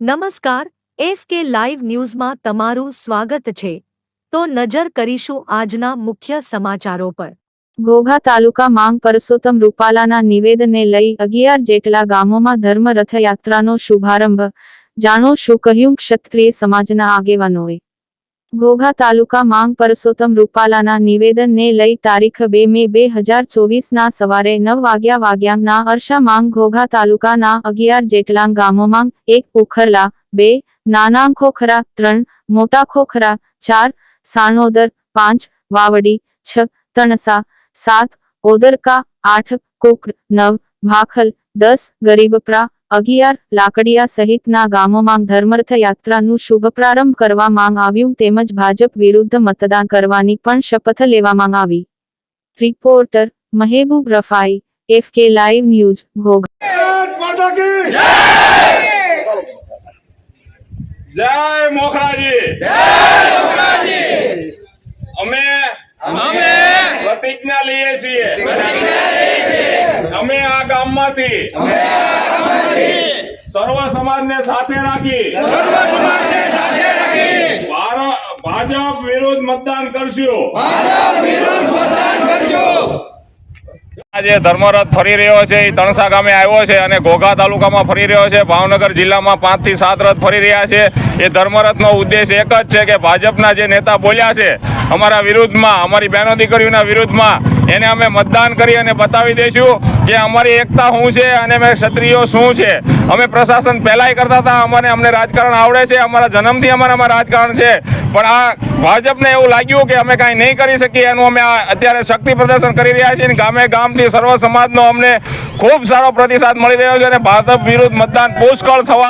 નમસ્કાર, F K live ન્યૂઝમાં તમારું સ્વાગત છે. તો નજર કરીશું આજના મુખ્ય સમાચારો પર. ઘોઘા તાલુકા માંગ પરસોત્તમ રૂપાલાના નિવેદનને લઈ અગિયાર જેટલા ગામોમાં ધર્મ રથયાત્રાનો શુભારંભ. જાણો શું કહ્યું ક્ષત્રિય સમાજના આગેવાનોએ? ઘોઘા તાલુકા માંગ પરસોત્તમ રૂપાલાના નિવેદનને લઈ તારીખ બે મે બે હજાર ચોવીસના સવારે નવ વાગ્યા વાગ્યાના અરસા માંગ ઘોઘા તાલુકાના અગિયાર જેટલા ગામોમાં એક પોખરલા બે નાના ખોખરા, ત્રણ, મોટા ખોખરા, ચાર, સાણોદર, પાંચ, વાવડી, છ, તણસા, સાત, ઓદરકા, આઠ, કોકડ, નવ, ભાખલ, દસ, ગરીબપરા અગિયાર લાકડિયા સહિતના ગામોમાં ધર્મર્થ યાત્રાનું શુભ પ્રારંભ કરવામાં આવ્યું તેમજ ભાજપ વિરુદ્ધ મતદાન કરવાની પણ શપથ લેવામાં આવી. Reporter Mehboob Rafai F K live news ભોગ ભારત માતા જય મોખરાજી. અમે અમે પ્રતિજ્ઞા લઈએ છીએ. અમે આ ગામમાંથી સર્વ સમાજને સાથે રાખી ભાજપ વિરુદ્ધ મતદાન કરશું. આજે ધર્મરથ ફરી રહ્યો છે એ તણસા ગામે આવ્યો છે અને ઘોઘા તાલુકામાં ફરી રહ્યો છે. ભાવનગર જિલ્લામાં પાંચથી સાત રથ ફરી રહ્યા છે. એ ધર્મરથનો ઉદ્દેશ એક જ છે કે ભાજપના જે નેતા બોલ્યા છે અમારા વિરુદ્ધમાં અમારી બહેનો દીકરીઓના વિરુદ્ધમાં એને અમે મતદાન કરી અને બતાવી દઈશું કે અમારી એકતા શું છે અને અમે ક્ષત્રિયો શું છે. અમે પ્રશાસન પહેલાંય કરતા હતા, અમને અમને રાજકારણ આવડે છે, અમારા જન્મથી અમારામાં રાજકારણ છે. પણ આ ભાજપને એવું લાગ્યું કે અમે કાંઈ નહીં કરી શકીએ, એનું અમે અત્યારે શક્તિ પ્રદર્શન કરી રહ્યા છીએ ગામે ગામથી સર્વ સમાજનો અમને ખૂબ સારો પ્રતિસાદ મળી રહ્યો છે અને ભાજપ વિરુદ્ધ મતદાન પુષ્કળ થવા